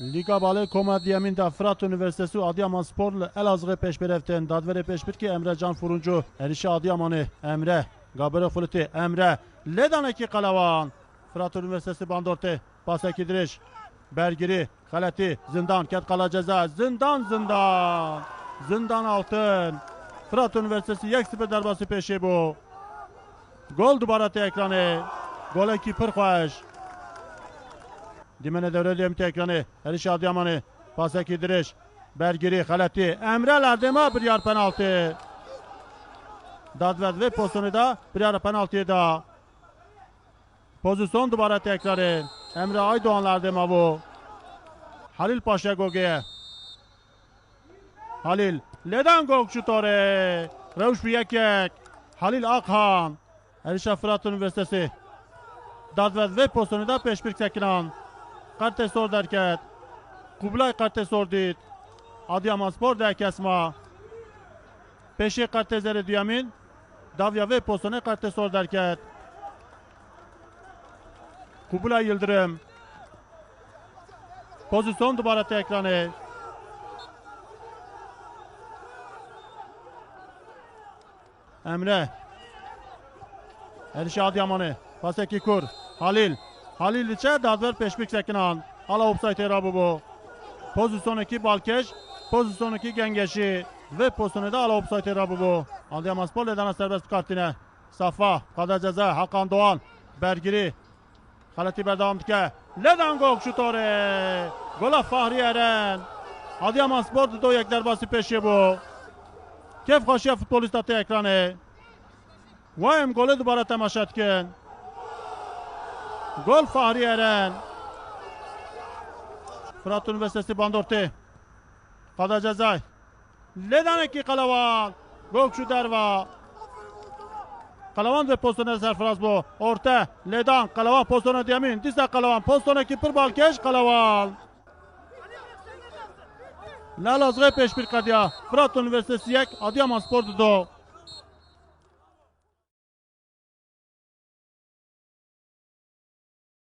Liga Balı Komedyemin de Fırat Üniversitesi Adıyaman Spor'la Elazığ peş bereften dadvere peş bir ki Emre Can Furuncu Erişi Adıyaman'ı Emre Gabere Fuluti Emre Ledaneki Kalavan Fırat Üniversitesi Bandorte Paseki Diriş Bergiri Kaleti Zindan Ket Kala Ceza Zindan Zindan Zindan Altın Fırat Üniversitesi Yeksipe Derbası peşi bu. Gol dubaratı ekranı Gole ki pırxoş Dimene devrediyorum ekranı. Eriş Adıyaman'ı. Paseki Diriş. Bergiri, Haleti. Emre Lardema bir yer penaltı. Dadved ve pozisyonu da bir yer penaltıya da. Pozisyon duvara tekrarı. Emre Aydoğan Lardema bu. Halil Paşa Goge'ye. Halil. Leden gol şutore. Revuş Biyekek. Halil Akhan. Erişa Fırat Üniversitesi. Dadved ve pozisyonu da peşbir tekinan. Karte sor derket. Kublay karte sor dit. Adıyaman Spor derkesma. Peşe karte zere diyamin. Davya ve pozisyonu karte sor derket. Kublay Yıldırım. Pozisyon dubara ekranı. Emre. Erişe Adıyaman'ı. Paseki kur. Halil. Halil içe dadver peşbik sekinan. Ala offside erabı bu. Pozisyon 2 Balkeş. Pozisyon 2 Gengeşi. Ve pozisyonu da ala offside erabı bu. Adıyaman Spor ledana serbest kartine. Safa. Kada ceza. Hakan Doğan. Bergiri. Haleti Berdam dike. Ledan gol şutore. Gola Fahri Eren. Adıyaman Spor do yekler bası peşi bu. Kef kaşıya futbolist atı ekranı. Vayem golü dubara temaşa etkin. Gol Fahri Eren. Fırat Üniversitesi Bandorti. Kada Cezay. Ledaneki Kalavan. Gokşu Derva. Kalavan ve pozisyonu Serfraz bu. Orta. Ledan. Kalavan pozisyonu Diyamin. Dizde Kalavan. Pozisyonu Kipir Balkeş. Kalavan. Lalaz peş bir kadya. Fırat Üniversitesi yek. Adıyaman Spor Dudu.